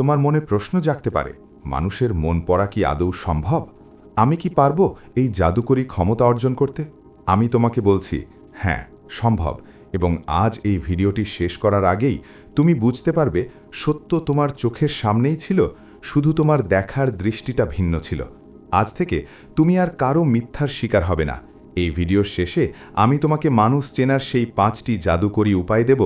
তোমার মনে প্রশ্ন জাগতে পারে, মানুষের মন পড়া কি আদৌ সম্ভব? আমি কি পারব এই জাদুকরী ক্ষমতা অর্জন করতে? আমি তোমাকে বলছি হ্যাঁ সম্ভব। এবং আজ এই ভিডিওটি শেষ করার আগেই তুমি বুঝতে পারবে, সত্য তোমার চোখের সামনেই ছিল, শুধু তোমার দেখার দৃষ্টিটা ভিন্ন ছিল। আজ থেকে তুমি আর কারও মিথ্যার শিকার হবে না। এই ভিডিওর শেষে আমি তোমাকে মানুষ চেনার সেই পাঁচটি জাদুকরী উপায় দেব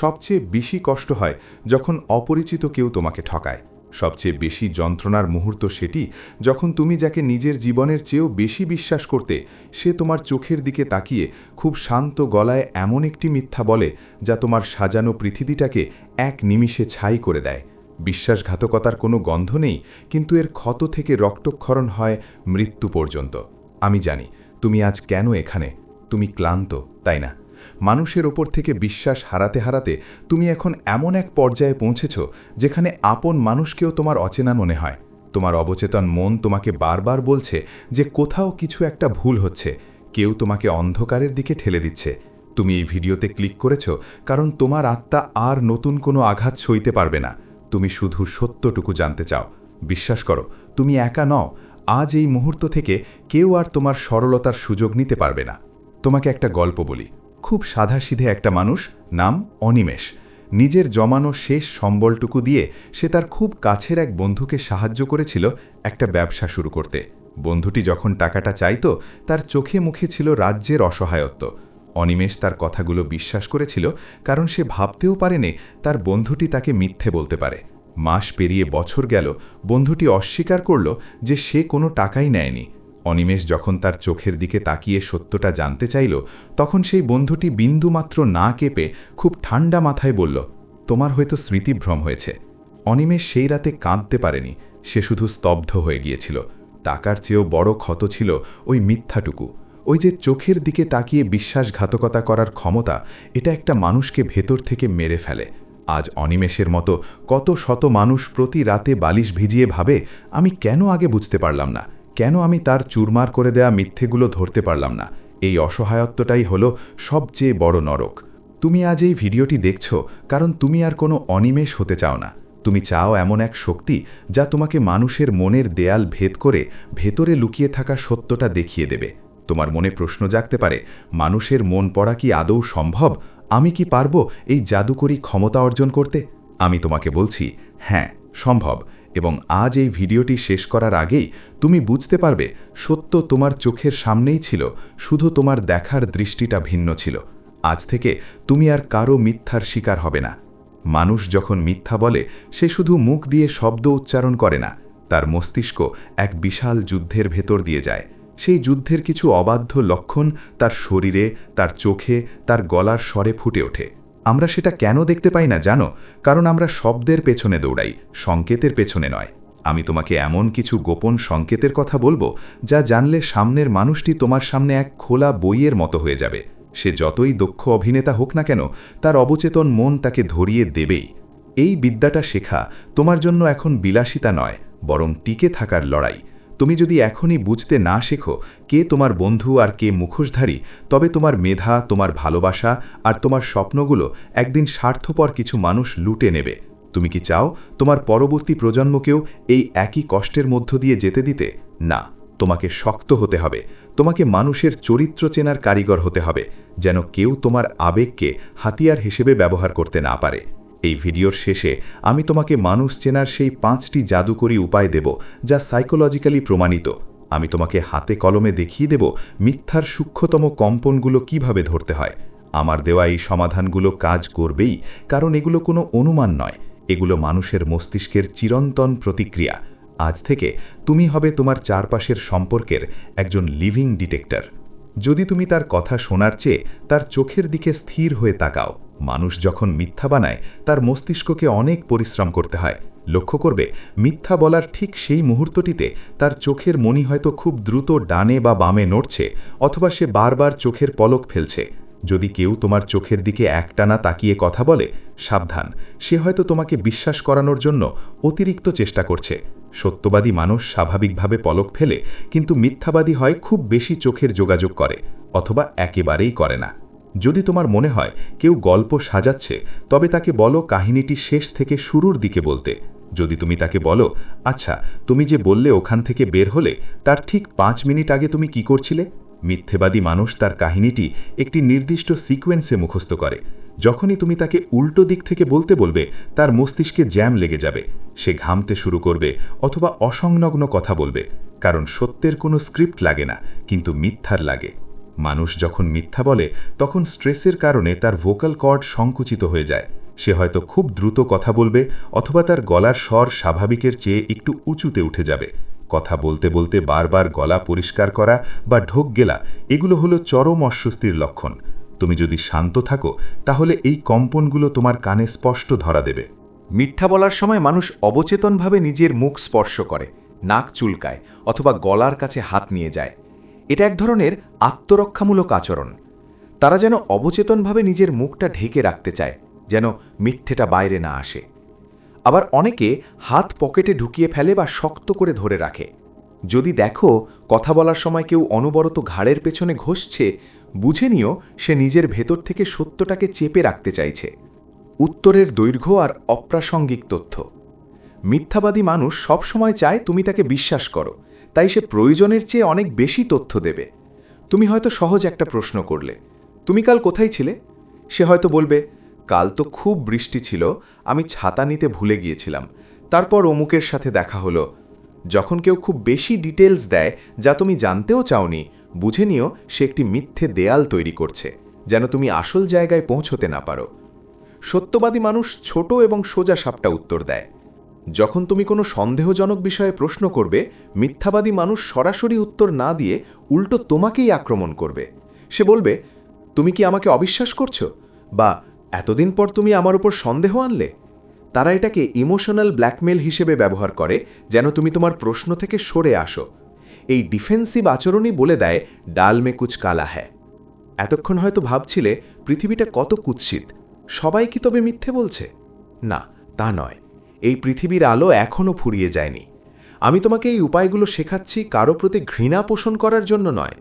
সবচেয়ে বেশি কষ্ট হয় যখন অপরিচিত কেউ তোমাকে ঠকায়। সবচেয়ে বেশি যন্ত্রণার মুহূর্ত সেটি যখন তুমি যাকে নিজের জীবনের চেয়েও বেশি বিশ্বাস করতে সে তোমার চোখের দিকে তাকিয়ে খুব শান্ত গলায় এমন একটি মিথ্যা বলে যা তোমার সাজানো পৃথিবীটাকে এক নিমিষে ছাই করে দেয়। বিশ্বাসঘাতকতার কোনো গন্ধ নেই, কিন্তু এর ক্ষত থেকে রক্তক্ষরণ হয় মৃত্যু পর্যন্ত। আমি জানি, তুমি আজ কেন এখানে? তুমি ক্লান্ত, তাই না? মানুষের ওপর থেকে বিশ্বাস হারাতে হারাতে তুমি এখন এমন এক পর্যায়ে পৌঁছেছ যেখানে আপন মানুষকেও তোমার অচেনা মনে হয়। তোমার অবচেতন মন তোমাকে বারবার বলছে যে কোথাও কিছু একটা ভুল হচ্ছে, কেউ তোমাকে অন্ধকারের দিকে ঠেলে দিচ্ছে। তুমি এই ভিডিওতে ক্লিক করেছ কারণ তোমার আত্মা আর নতুন কোনো আঘাত সইতে পারবে না। তুমি শুধু সত্যটুকু জানতে চাও। বিশ্বাস করো, তুমি একা নও। আজ এই মুহূর্ত থেকে কেউ আর তোমার সরলতার সুযোগ নিতে পারবে না। তোমাকে একটা গল্প বলি। খুব সাধাসিধে একটা মানুষ নাম অনিমেষ। নিজের জমানো শেষ সম্বলটুকু দিয়ে সে তার খুব কাছের এক বন্ধুকে সাহায্য করেছিল একটা ব্যবসা শুরু করতে। বন্ধুটি যখন টাকাটা চাইত, তার চোখে মুখে ছিল রাজ্যের অসহায়ত্ব। অনিমেষ তার কথাগুলো বিশ্বাস করেছিল, কারণ সে ভাবতেও পারেনি তার বন্ধুটি তাকে মিথ্যে বলতে পারে। মাস পেরিয়ে বছর গেল, বন্ধুটি অস্বীকার করল যে সে কোনো টাকাই নেয়নি। অনিমেষ যখন তার চোখের দিকে তাকিয়ে সত্যটা জানতে চাইল, তখন সেই বন্ধুটি বিন্দুমাত্র না কেঁপে খুব ঠান্ডা মাথায় বলল, তোমার হয়তো স্মৃতিভ্রম হয়েছে। অনিমেষ সেই রাতে কাঁদতে পারেনি, সে শুধু স্তব্ধ হয়ে গিয়েছিল। টাকার চেয়েও বড় ক্ষত ছিল ওই মিথ্যাটুকু। ওই যে চোখের দিকে তাকিয়ে বিশ্বাসঘাতকতা করার ক্ষমতা, এটা একটা মানুষকে ভেতর থেকে মেরে ফেলে। আজ অনিমেষের মতো কত শত মানুষ প্রতি রাতে বালিশ ভিজিয়ে ভাবে, আমি কেন আগে বুঝতে পারলাম না? কেন আমি তার চুরমার করে দেয়া মিথ্যেগুলো ধরতে পারলাম না? এই অসহায়ত্বটাই হলো সবচেয়ে বড় নরক। তুমি আজ এই ভিডিওটি দেখছ, কারণ তুমি আর কোনো অনিমেষ হতে চাও না। তুমি চাও এমন এক শক্তি যা তোমাকে মানুষের মনের দেয়াল ভেদ করে ভেতরে লুকিয়ে থাকা সত্যটা দেখিয়ে দেবে। তোমার মনে প্রশ্ন জাগতে পারে, মানুষের মন পড়া কি আদৌ সম্ভব? আমি কি পারব এই জাদুকরী ক্ষমতা অর্জন করতে? আমি তোমাকে বলছি হ্যাঁ সম্ভব। এবং আজ এই ভিডিওটি শেষ করার আগেই তুমি বুঝতে পারবে সত্য তোমার চোখের সামনেই ছিল, শুধু তোমার দেখার দৃষ্টিটা ভিন্ন ছিল। আজ থেকে তুমি আর কারও মিথ্যার শিকার হবে না। মানুষ যখন মিথ্যা বলে, সে শুধু মুখ দিয়ে শব্দ উচ্চারণ করে না, তার মস্তিষ্ক এক বিশাল যুদ্ধের ভেতর দিয়ে যায়। সেই যুদ্ধের কিছু অবাধ্য লক্ষণ তার শরীরে, তার চোখে, তার গলার স্বরে ফুটে ওঠে। আমরা সেটা কেন দেখতে পাই না জানো? কারণ আমরা শব্দের পেছনে দৌড়াই, সংকেতের পেছনে নয়। আমি তোমাকে এমন কিছু গোপন সংকেতের কথা বলব, যা জানলে সামনের মানুষটি তোমার সামনে এক খোলা বইয়ের মতো হয়ে যাবে। সে যতই দক্ষ অভিনেতা হোক না কেন, তার অবচেতন মন তাকে ধরিয়ে দেবেই। এই বিদ্যাটা শেখা তোমার জন্য এখন বিলাসিতা নয়, বরং টিকে থাকার লড়াই। তুমি যদি এখনই বুঝতে না শেখো কে তোমার বন্ধু আর কে মুখোশধারী, তবে তোমার মেধা, তোমার ভালোবাসা আর তোমার স্বপ্নগুলো একদিন স্বার্থপর কিছু মানুষ লুটে নেবে। তুমি কি চাও তোমার পরবর্তী প্রজন্মকেও এই একই কষ্টের মধ্য দিয়ে যেতে দিতে? না, তোমাকে শক্ত হতে হবে। তোমাকে মানুষের চরিত্র চেনার কারিগর হতে হবে, যেন কেউ তোমার আবেগকে হাতিয়ার হিসেবে ব্যবহার করতে না পারে। এই ভিডিওর শেষে আমি তোমাকে মানুষ চেনার সেই পাঁচটি জাদুকরী উপায় দেব যা সাইকোলজিক্যালি প্রমাণিত। আমি তোমাকে হাতে কলমে দেখিয়ে দেব মিথ্যার সূক্ষ্মতম কম্পনগুলো কীভাবে ধরতে হয়। আমার দেওয়া এই সমাধানগুলো কাজ করবেই, কারণ এগুলো কোনো অনুমান নয়। এগুলো মানুষের মস্তিষ্কের চিরন্তন প্রতিক্রিয়া। আজ থেকে তুমি হবে তোমার চারপাশের সম্পর্কের একজন লিভিং ডিটেক্টর যদি তুমি তার কথা শোনার চেয়ে তার চোখের দিকে স্থির হয়ে তাকাও মানুষ যখন মিথ্যা বানায়, তার মস্তিষ্ককে অনেক পরিশ্রম করতে হয়। লক্ষ্য করবে, মিথ্যা বলার ঠিক সেই মুহূর্তটিতে তার চোখের মনি হয়তো খুব দ্রুত ডানে বা বামে নড়ছে, অথবা সে বারবার চোখের পলক ফেলছে। যদি কেউ তোমার চোখের দিকে একটানা তাকিয়ে কথা বলে, সাবধান, সে হয়তো তোমাকে বিশ্বাস করানোর জন্য অতিরিক্ত চেষ্টা করছে। সত্যবাদী মানুষ স্বাভাবিকভাবে পলক ফেলে, কিন্তু মিথ্যাবাদী হয় খুব বেশি চোখের যোগাযোগ করে, অথবা একেবারেই করে না। যদি তোমার মনে হয় কেউ গল্প সাজাচ্ছে, তবে তাকে বলো কাহিনীটি শেষ থেকে শুরুর দিকে বলতে। যদি তুমি তাকে বলো আচ্ছা তুমি যে বললে ওখান থেকে বের হলে, তার ঠিক পাঁচ মিনিট আগে তুমি কি করছিলে? মিথ্যেবাদী মানুষ তার কাহিনীটি একটি নির্দিষ্ট সিকোয়েন্সে মুখস্থ করে। যখনই তুমি তাকে উল্টো দিক থেকে বলতে বলবে, তার মস্তিষ্কে জ্যাম লেগে যাবে। সে ঘামতে শুরু করবে অথবা অসংলগ্ন কথা বলবে, কারণ সত্যের কোনো স্ক্রিপ্ট লাগে না, কিন্তু মিথ্যার লাগে। মানুষ যখন মিথ্যা বলে, তখন স্ট্রেসের কারণে তার ভোকাল কর্ড সংকুচিত হয়ে যায়। সে হয়তো খুব দ্রুত কথা বলবে অথবা তার গলার স্বর স্বাভাবিকের চেয়ে একটু উঁচুতে উঠে যাবে। কথা বলতে বলতে বারবার গলা পরিষ্কার করা বা ঢোক গেলা, এগুলো হলো চরম অস্বস্তির লক্ষণ। তুমি যদি শান্ত থাকো, তাহলে এই কম্পনগুলো তোমার কানে স্পষ্ট ধরা দেবে। মিথ্যা বলার সময় মানুষ অবচেতনভাবে নিজের মুখ স্পর্শ করে, নাক চুলকায় অথবা গলার কাছে হাত নিয়ে যায়। এটা এক ধরনের আত্মরক্ষামূলক আচরণ। তারা যেন অবচেতনভাবে নিজের মুখটা ঢেকে রাখতে চায়, যেন মিথ্যেটা বাইরে না আসে। আবার অনেকে হাত পকেটে ঢুকিয়ে ফেলে বা শক্ত করে ধরে রাখে। যদি দেখো কথা বলার সময় কেউ অনবরত ঘাড়ের পেছনে ঘষছে, বুঝে নিও সে নিজের ভেতর থেকে সত্যটাকে চেপে রাখতে চাইছে। উত্তরের দৈর্ঘ্য আর অপ্রাসঙ্গিক তথ্য। মিথ্যাবাদী মানুষ সবসময় চায় তুমি তাকে বিশ্বাস করো। তাই সে প্রয়োজনের চেয়ে অনেক বেশি তথ্য দেবে। তুমি হয়তো সহজ একটা প্রশ্ন করলে। তুমি কাল কোথায় ছিলে? সে হয়তো বলবে, কাল তো খুব বৃষ্টি ছিল, আমি ছাতা নিতে ভুলে গিয়েছিলাম। তারপর অমুকের সাথে দেখা হলো। যখন কেউ খুব বেশি ডিটেলস দেয়, যা তুমি জানতেও চাওনি, বুঝে নিও সে একটি মিথ্যে দেয়াল তৈরি করছে, যেন তুমি আসল জায়গায় পৌঁছতে না পারো। সত্যবাদী মানুষ ছোট এবং সোজা সাপটা উত্তর দেয়। যখন তুমি কোনো সন্দেহজনক বিষয়ে প্রশ্ন করবে, মিথ্যাবাদী মানুষ সরাসরি উত্তর না দিয়ে উল্টো তোমাকেই আক্রমণ করবে। সে বলবে, তুমি কি আমাকে অবিশ্বাস করছ? বা এতদিন পর তুমি আমার উপর সন্দেহ আনলে? তারা এটাকে ইমোশনাল ব্ল্যাকমেল হিসেবে ব্যবহার করে, যেন তুমি তোমার প্রশ্ন থেকে সরে আসো। এই ডিফেন্সিভ আচরণই বলে দেয়, ডাল মে কুচ কালা হ্যায়। এতক্ষণ হয়তো ভাবছিলে, পৃথিবীটা কত কুৎসিত। সবাই কি তবে মিথ্যে বলছে? না, তা নয়। এই পৃথিবীর আলো এখনও ফুরিয়ে যায়নি। আমি তোমাকে এই উপায়গুলো শেখাচ্ছি কারও প্রতি ঘৃণা পোষণ করার জন্য নয়,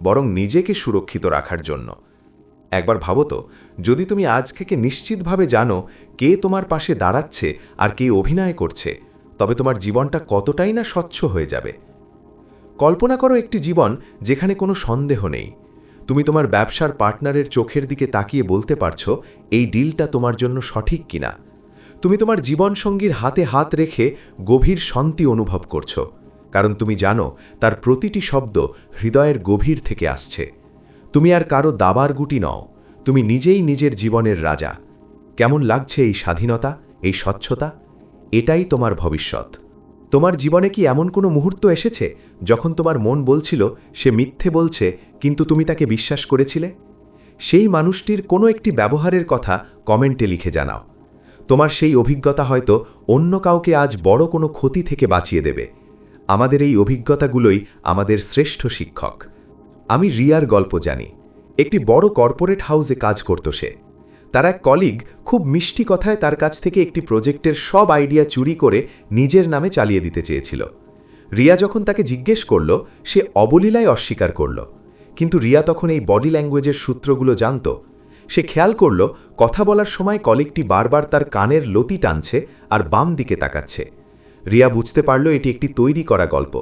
বরং নিজেকে সুরক্ষিত রাখার জন্য। একবার ভাবো তো, যদি তুমি আজ থেকে নিশ্চিতভাবে জানো কে তোমার পাশে দাঁড়াচ্ছে আর কে অভিনয় করছে, তবে তোমার জীবনটা কতটাই না স্বচ্ছ হয়ে যাবে। কল্পনা করো একটি জীবন যেখানে কোনো সন্দেহ নেই। তুমি তোমার ব্যবসার পার্টনারের চোখের দিকে তাকিয়ে বলতে পারছ, এই ডিলটা তোমার জন্য সঠিক কিনা। তুমি তোমার জীবনসঙ্গীর হাতে হাত রেখে গভীর শান্তি অনুভব করছ, কারণ তুমি জানো তার প্রতিটি শব্দ হৃদয়ের গভীর থেকে আসছে। তুমি আর কারও দাবার গুটি নও, তুমি নিজেই নিজের জীবনের রাজা। কেমন লাগছে এই স্বাধীনতা, এই স্বচ্ছতা? এটাই তোমার ভবিষ্যৎ। তোমার জীবনে কি এমন কোনো মুহূর্ত এসেছে, যখন তোমার মন বলছিল, সে মিথ্যে বলছে, কিন্তু তুমি তাকে বিশ্বাস করেছিলে সেই মানুষটির কোনো একটি ব্যবহারের কথা কমেন্টে লিখে জানাও। তোমার সেই অভিজ্ঞতা হয়তো অন্য কাউকে আজ বড় কোনো ক্ষতি থেকে বাঁচিয়ে দেবে। আমাদের এই অভিজ্ঞতাগুলোই আমাদের শ্রেষ্ঠ শিক্ষক। আমি রিয়ার গল্প জানি। একটি বড় কর্পোরেট হাউসে কাজ করত সে। তার এক কলিগ খুব মিষ্টি কথায় তার কাছ থেকে একটি প্রজেক্টের সব আইডিয়া চুরি করে নিজের নামে চালিয়ে দিতে চেয়েছিল। রিয়া যখন তাকে জিজ্ঞেস করল, সে অবলীলায় অস্বীকার করল। কিন্তু রিয়া তখন এই বডি ল্যাঙ্গুয়েজের সূত্রগুলো জানত সে খেয়াল করল, কথা বলার সময় কলিকটি বারবার তার কানের লতি টানছে আর বাম দিকে তাকাচ্ছে। রিয়া বুঝতে পারল এটি একটি তৈরি করা গল্প।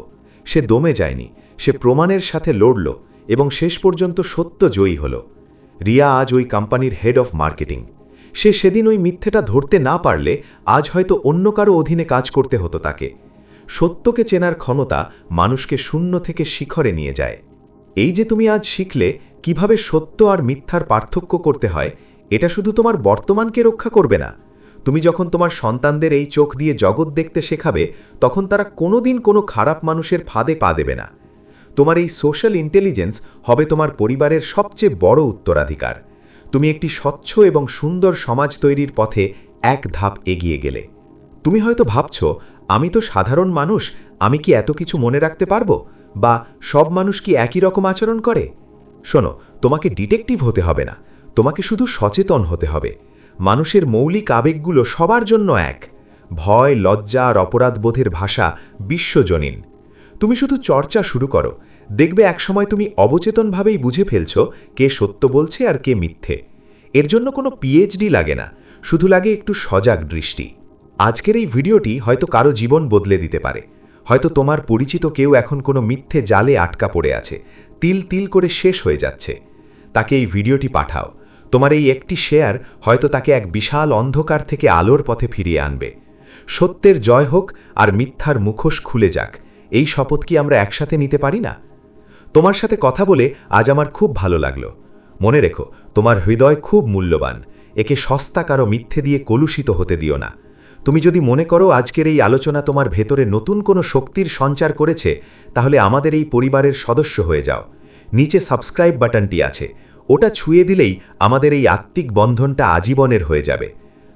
সে দমে যায়নি, সে প্রমাণের সাথে লড়ল এবং শেষ পর্যন্ত সত্য জয়ী হল। রিয়া আজ ওই কোম্পানির হেড অফ মার্কেটিং। সে সেদিন ওই মিথ্যেটা ধরতে না পারলে আজ হয়তো অন্য কারও অধীনে কাজ করতে হতো তাকে। সত্যকে চেনার ক্ষমতা মানুষকে শূন্য থেকে শিখরে নিয়ে যায়। এই যে তুমি আজ শিখলে কীভাবে সত্য আর মিথ্যার পার্থক্য করতে হয়, এটা শুধু তোমার বর্তমানকে রক্ষা করবে না। তুমি যখন তোমার সন্তানদের এই চোখ দিয়ে জগৎ দেখতে শেখাবে, তখন তারা কোনোদিন কোনো খারাপ মানুষের ফাঁদে পা দেবে না। তোমার এই সোশ্যাল ইন্টেলিজেন্স হবে তোমার পরিবারের সবচেয়ে বড় উত্তরাধিকার। তুমি একটি স্বচ্ছ এবং সুন্দর সমাজ তৈরির পথে এক ধাপ এগিয়ে গেলে। তুমি হয়তো ভাবছ, আমি তো সাধারণ মানুষ, আমি কি এত কিছু মনে রাখতে পারব? বা সব মানুষ কি একই রকম আচরণ করে? শোনো, তোমাকে ডিটেকটিভ হতে হবে না। তোমাকে শুধু সচেতন হতে হবে। মানুষের মৌলিক আবেগগুলো সবার জন্য এক। ভয়, লজ্জা আর অপরাধবোধের ভাষা বিশ্বজনীন। তুমি শুধু চর্চা শুরু করো। দেখবে একসময় তুমি অবচেতনভাবেই বুঝে ফেলছ কে সত্য বলছে আর কে মিথ্যে। এর জন্য কোনো পিএইচডি লাগে না। শুধু লাগে একটু সজাগ দৃষ্টি। আজকের এই ভিডিওটি হয়তো কারও জীবন বদলে দিতে পারে। হয়তো তোমার পরিচিত কেউ এখন কোনো মিথ্যে জালে আটকা পড়ে আছে। তিল তিল করে শেষ হয়ে যাচ্ছে। তাকে এই ভিডিওটি পাঠাও। তোমার এই একটি শেয়ার হয়তো তাকে এক বিশাল অন্ধকার থেকে আলোর পথে ফিরিয়ে আনবে। সত্যের জয় হোক আর মিথ্যার মুখোশ খুলে যাক। এই শপথ কি আমরা একসাথে নিতে পারি না? তোমার সাথে কথা বলে আজ আমার খুব ভালো লাগল। মনে রেখো, তোমার হৃদয় খুব মূল্যবান। একে সস্তা কারও মিথ্যে দিয়ে কলুষিত হতে দিও না। তুমি যদি মনে করো আজকের এই আলোচনা তোমার ভেতরে নতুন কোনো শক্তির সঞ্চার করেছে, তাহলে আমাদের এই পরিবারের সদস্য হয়ে যাও। নিচে সাবস্ক্রাইব বাটনটি আছে। ওটা ছুঁয়ে দিলেই আমাদের এই আত্মিক বন্ধনটা আজীবনের হয়ে যাবে।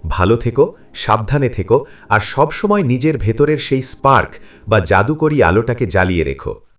ভালো থেকো, সাবধানে থেকো, আর সবসময় নিজের ভেতরের সেই স্পার্ক বা জাদুকরী আলোটাকে জ্বালিয়ে রেখো।